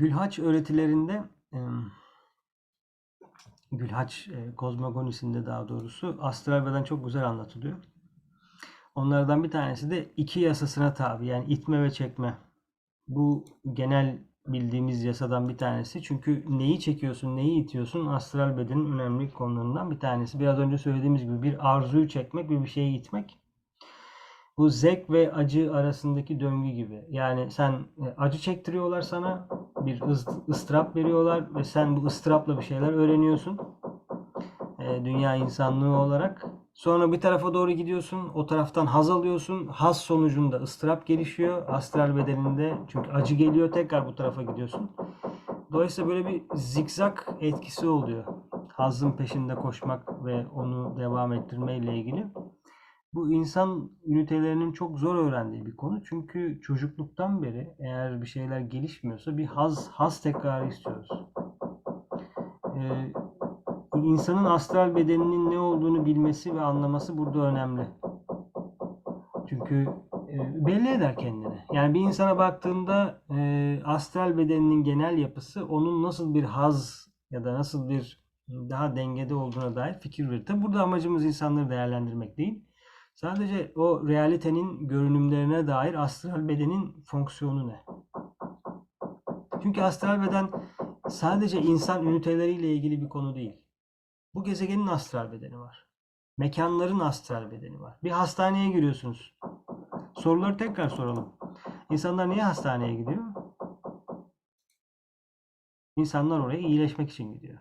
Gülhaç öğretilerinde Gülhaç e, kozmogonisinde daha doğrusu astral beden çok güzel anlatılıyor. Onlardan bir tanesi de iki yasasına tabi yani itme ve çekme. Bu genel bildiğimiz yasadan bir tanesi. Çünkü neyi çekiyorsun, neyi itiyorsun astral bedenin önemli konularından bir tanesi. Biraz önce söylediğimiz gibi bir arzuyu çekmek ve bir şeyi itmek. Bu zevk ve acı arasındaki döngü gibi. Yani sen e, acı çektiriyorlar sana, bir ıstırap veriyorlar ve sen bu ıstırapla bir şeyler öğreniyorsun. E, dünya insanlığı olarak. Sonra bir tarafa doğru gidiyorsun, o taraftan haz alıyorsun. Haz sonucunda ıstırap gelişiyor astral bedeninde. Çünkü acı geliyor, tekrar bu tarafa gidiyorsun. Dolayısıyla böyle bir zikzak etkisi oluyor. Hazın peşinde koşmak ve onu devam ettirmeyle ilgili. Bu insan ünitelerinin çok zor öğrendiği bir konu. Çünkü çocukluktan beri eğer bir şeyler gelişmiyorsa bir haz, haz tekrarı istiyoruz. Ee, insanın astral bedeninin ne olduğunu bilmesi ve anlaması burada önemli. Çünkü e, belli eder kendini. Yani bir insana baktığında e, astral bedeninin genel yapısı onun nasıl bir haz ya da nasıl bir daha dengede olduğuna dair fikir verir. Tabi burada amacımız insanları değerlendirmek değil. Sadece o realitenin görünümlerine dair astral bedenin fonksiyonu ne? Çünkü astral beden sadece insan üniteleriyle ilgili bir konu değil. Bu gezegenin astral bedeni var. Mekanların astral bedeni var. Bir hastaneye giriyorsunuz. Soruları tekrar soralım. İnsanlar niye hastaneye gidiyor? İnsanlar oraya iyileşmek için gidiyor.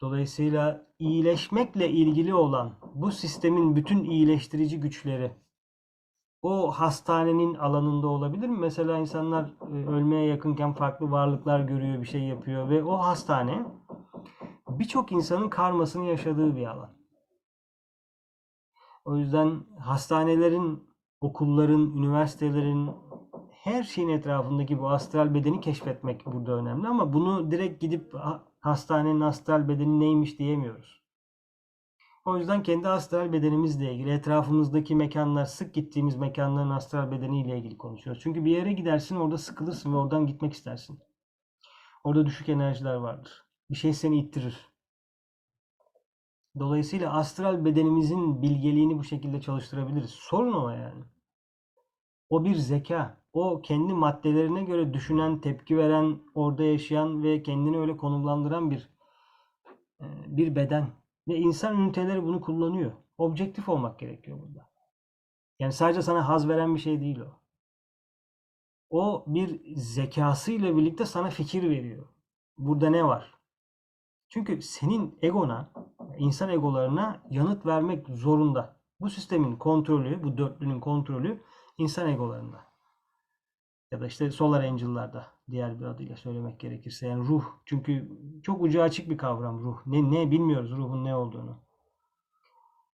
Dolayısıyla iyileşmekle ilgili olan bu sistemin bütün iyileştirici güçleri o hastanenin alanında olabilir mi? Mesela insanlar e, ölmeye yakınken farklı varlıklar görüyor, bir şey yapıyor ve o hastane birçok insanın karmasını yaşadığı bir alan. O yüzden hastanelerin, okulların, üniversitelerin her şeyin etrafındaki bu astral bedeni keşfetmek burada önemli ama bunu direkt gidip ha- hastanenin astral bedeni neymiş diyemiyoruz. O yüzden kendi astral bedenimizle ilgili, etrafımızdaki mekanlar, sık gittiğimiz mekanların astral bedeniyle ilgili konuşuyoruz. Çünkü bir yere gidersin, orada sıkılırsın ve oradan gitmek istersin. Orada düşük enerjiler vardır. Bir şey seni ittirir. Dolayısıyla astral bedenimizin bilgeliğini bu şekilde çalıştırabiliriz. Sorun o yani. O bir zeka. O kendi maddelerine göre düşünen, tepki veren, orada yaşayan ve kendini öyle konumlandıran bir e, bir beden. Ve insan üniteleri bunu kullanıyor. Objektif olmak gerekiyor burada. Yani sadece sana haz veren bir şey değil o. O bir zekasıyla birlikte sana fikir veriyor. Burada ne var? Çünkü senin egona, insan egolarına yanıt vermek zorunda. Bu sistemin kontrolü, bu dörtlünün kontrolü insan egolarında. Ya da işte Solar Angel'larda diğer bir adıyla söylemek gerekirse. Yani ruh. Çünkü çok ucu açık bir kavram ruh. Ne, ne bilmiyoruz ruhun ne olduğunu.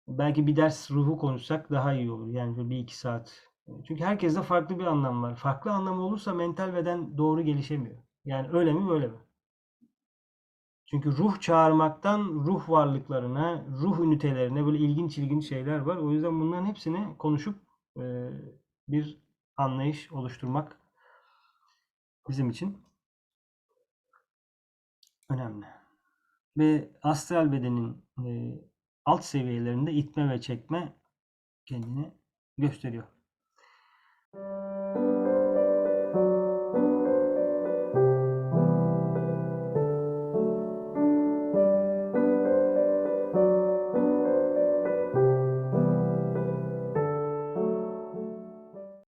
Belki bir ders ruhu konuşsak daha iyi olur. Yani bir iki saat. Çünkü herkeste farklı bir anlam var. Farklı anlamı olursa mental beden doğru gelişemiyor. Yani öyle mi böyle mi? Çünkü ruh çağırmaktan ruh varlıklarına, ruh ünitelerine böyle ilginç ilginç şeyler var. O yüzden bunların hepsini konuşup bir anlayış oluşturmak bizim için önemli. Ve astral bedenin e, alt seviyelerinde itme ve çekme kendini gösteriyor.